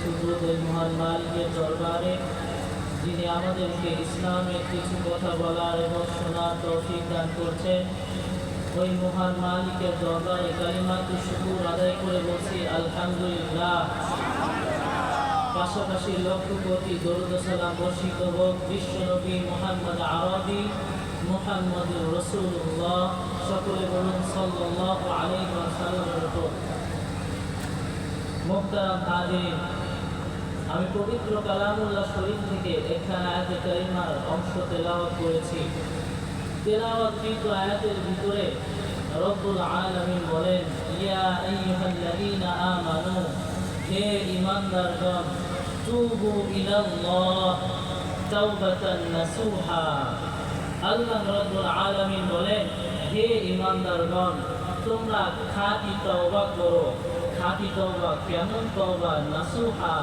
সুযোগ ওই মহান মালিকের দরবারে, যিনি আমাদেরকে ইসলামের কিছু কথা বলার এবং শোনার তৌফিক দান করছেন, ওই মহান মালিকের দরবারে কালিমাতু শুকুর আদায় করে বলছি, আলহামদুলিল্লাহ। পাশাপাশি লক্ষ কোটি দরুদ সালাম বর্ষিত হোক বিশ্বনবী মোহাম্মদ আরবি মোহাম্মদ রসুল্লাহ সকলে বলুন সাল্লাহ আলী সাল্লামের উপর। মুক্তারাম হাজির আমি পবিত্র কালামুল্লাহ শরীফ থেকে একখানা আয়াতে কারিমার অংশ তেলাওয়াত করেছি। তেলাওয়াতকৃত আয়াতের ভিতরে রব্বুল আলামিন বলেন, ইয়া আইয়ুহাল্লাযীনা আমানু, হে ঈমানদারগণ, তুবু ইলাল্লাহ তাওবাতান নাসুহা। আল্লাহ রব্বুল আলামিন বলেন, হে ঈমানদারগণ, তোমরা খাঁটি তওবা করো। খাঁটি তওবা কেমন তওবা নাসুহা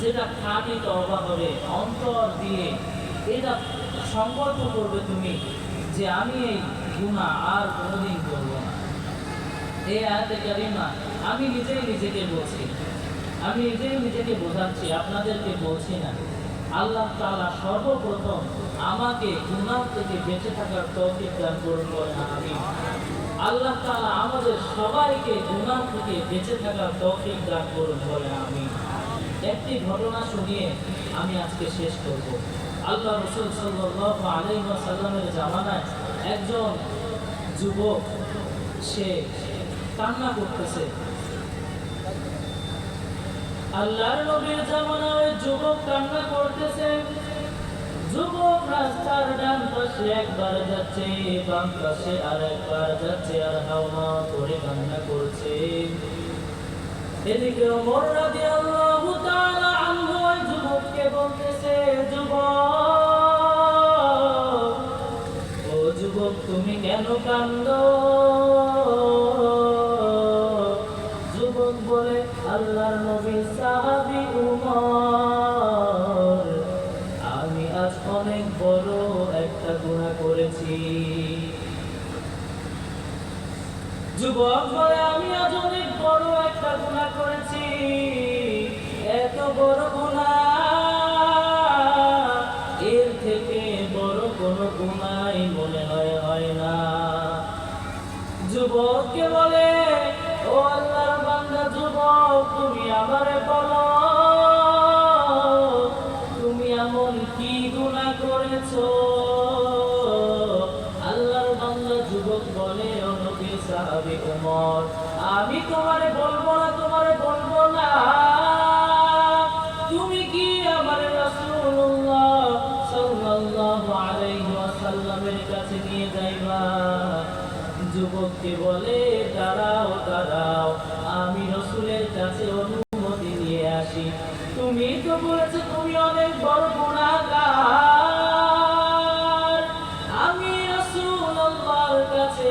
যেটা খাঁটি তওবা হবে অন্তর দিয়ে এটা সংকল্প করবে তুমি যে আমি এই গুনাহ আর কোনোদিন করব না। এই আয়াতে কারিমা আমি নিজেই নিজেকে বলছি আমি নিজেই নিজেকে বোঝাচ্ছি, আপনাদেরকে বলছি না। আল্লাহ তাআলা সর্বপ্রথম আমাকে গুনাহ থেকে বেঁচে থাকার তৌফিক দান করুন আমি আল্লাহ তাআলা আমাদের সবাইকে গুনাহ থেকে বেঁচে থাকার তৌফিক দান করুন বলেন আমি একটি ঘটনা শুনিয়ে আমি আজকে শেষ করব। আল্লাহ রসুল সাল্লাল্লাহু আলাইহি ওয়াসাল্লামের জামানায় একজন যুবক, সে কান্না করতেছে। আল্লাহর নবীর জামানায় যুবক কান্না করতেছে। যুবক রাস্তার ডান পাশে একবার যাচ্ছে, বাম পাশে আর একবার যাচ্ছে আর হাওয়া করে কান্না করছে। এদিকে ওমর রাদিয়াল্লাহু তাআলা আনহু যুবককে বলতেছে, যুবক, ও যুবক, তুমি কেন কান্দো যুবক বলে আমি অনেক বড় একটা গুনাহ করেছি। এত বড় গুনাহ, এর থেকে বড় কোনো গুনাই মনে হয় হয় না। যুবককে বলে, ও আল্লাহর বান্দা, যুবক, তুমি আমারে বলো। সাহাবী ওমর আমি তোমারে বলব না, তোমারে বলব না। তুমি কি আমার রাসূলুল্লাহ সাল্লাল্লাহু আলাইহি ওয়াসাল্লামের কাছে নিয়ে যাইবা? যুবককে বলে, দাঁড়াও দাঁড়াও, আমি রসুলের কাছে অনুমতি নিয়ে আসি। তুমি তো বলেছ তুমি অনেক বড় গুণাগার আমি রাসূলুল্লাহর কাছে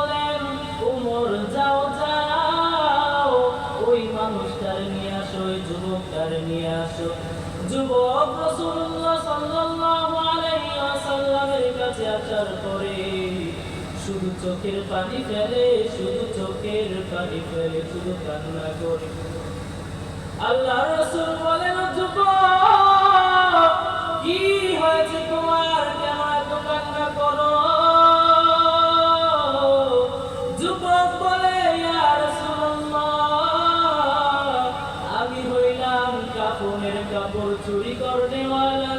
যুবকটার নিয়ে আসো। যুবক রাসূলুল্লাহ সাল্লাল্লাহু আলাইহি ওয়াসাল্লামের কাছে আসার পরে শুধু চোখের পানি ফেলে, শুধু চোখের পানি ফেলে, শুধু কান্না করে। আল্লাহ রসুল বলেন যুবক কাপড়ের কাপড় চুরি করনেওয়ালা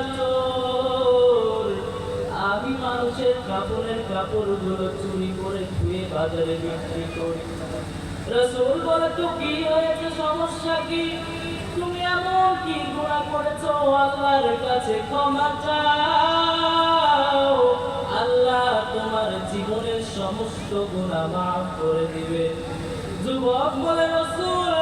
আমি মানুষের কাপড়ের কাপড়গুলো চুরি করে ধুয়ে বাজারে বিক্রি করি। রসুল বলে, তো কি হয়েছে, সমস্যা কি? তুমি এমন কি গুণা করেছ? আল্লাহর কাছে ক্ষমা চাও। আল্লাহ তোমার জীবনের সমস্ত গুণা মাফ করে দিবে। যুবক বলে, রসুল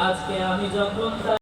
আজকে আমি যখন তার